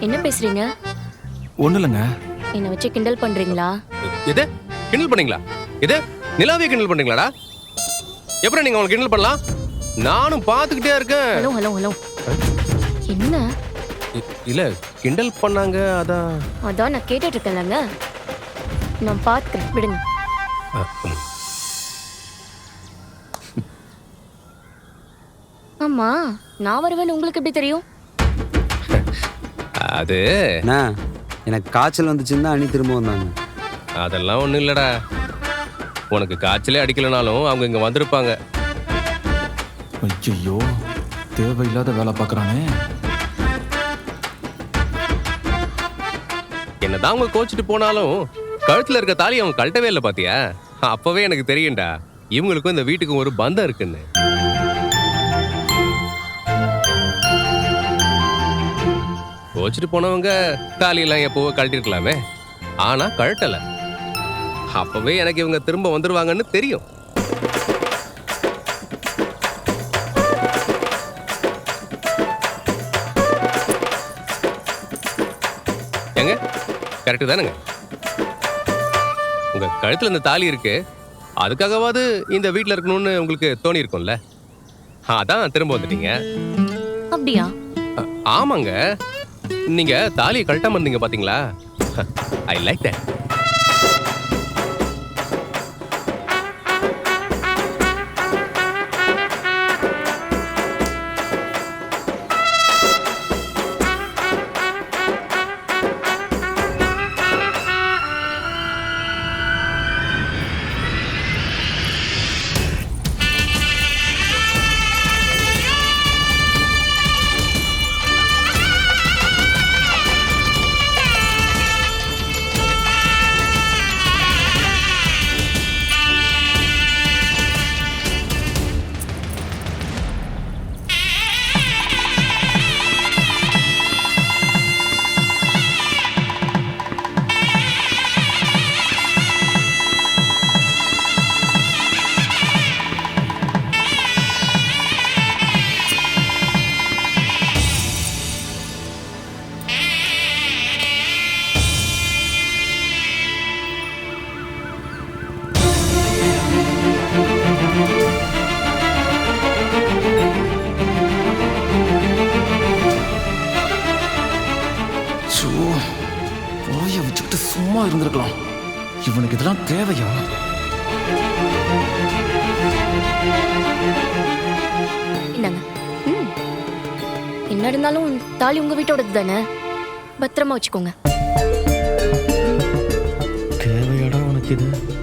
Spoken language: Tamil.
என்ன பேசுறீங்க? ஒன்றும் இல்லைங்க. என்னை வச்சு கிண்டல் பண்றீங்களா? எது? கிண்டல் பண்ணீங்களா? எது? நிலாவே கிண்டல் பண்ணீங்களாடா? எப்படி நீங்க அவங்களை கிண்டல் பண்ணலாம்? நானும் பார்த்துக்கிட்டே இருக்கேன். Hello hello hello. என்ன? இ- இல்ல கிண்டல் பண்ணாங்க அதான். அதான் நான் கேட்டுட்டு இருக்கேன்லங்க நான் பார்த்துக்கிறேன் விடுங்க. ஆமா நான் வருவேன்னு உங்களுக்கு எப்படி தெரியும்? அது? அண்ணா எனக்கு காய்ச்சல் வந்துச்சுன்னு தான் அண்ணி திரும்ப வந்தாங்க. அதெல்லாம் ஒண்ணும் இல்லடா. உனக்கு காய்ச்சலே அடிக்கலனாலும் அவங்க இங்க வந்திருப்பாங்க. ஐயோ தேவையில்லாத வேலை பார்க்குறானே. என்னதான் அவங்க கோச்சிட்டு போனாலும் கழுத்துல இருக்க தாலி அவங்க கழட்டவே இல்லை பாத்தியா? அப்பவே எனக்கு தெரியும்டா. இவங்களுக்கும் இந்த வீட்டுக்கும் ஒரு பந்தம் இருக்குன்னு. கோச்சிட்டு போனவங்க தாலியெல்லாம் எப்பவோ கழட்டிருக்கலாமே. ஆனா கழட்டல. அப்பவே எனக்கு இவங்க திரும்ப வந்துருவாங்கன்னு தெரியும். ஏங்க கரெக்டு தானுங்க. உங்க கழுத்துல இந்த தாலி இருக்கு. அதுக்காகவாவது இந்த வீட்ல இருக்கணும்னு உங்களுக்கு தோணி இருக்கும்ல அதான் திரும்ப வந்துட்டீங்க. அப்படியா? ஆமாங்க. நீங்க தாலியை கழட்டாம இருந்தீங்க பாத்தீங்களா? ஐ லைக் தட் சும்மா இருந்திருக்கலாம். இவனுக்கு இதெல்லாம் தேவையா? இந்தாங்க. ம். என்ன இருந்தாலும் தாலி உங்க வீட்டோடது தானே? பத்திரமா வச்சுக்கோங்க. தேவையாடா உனக்கு இது.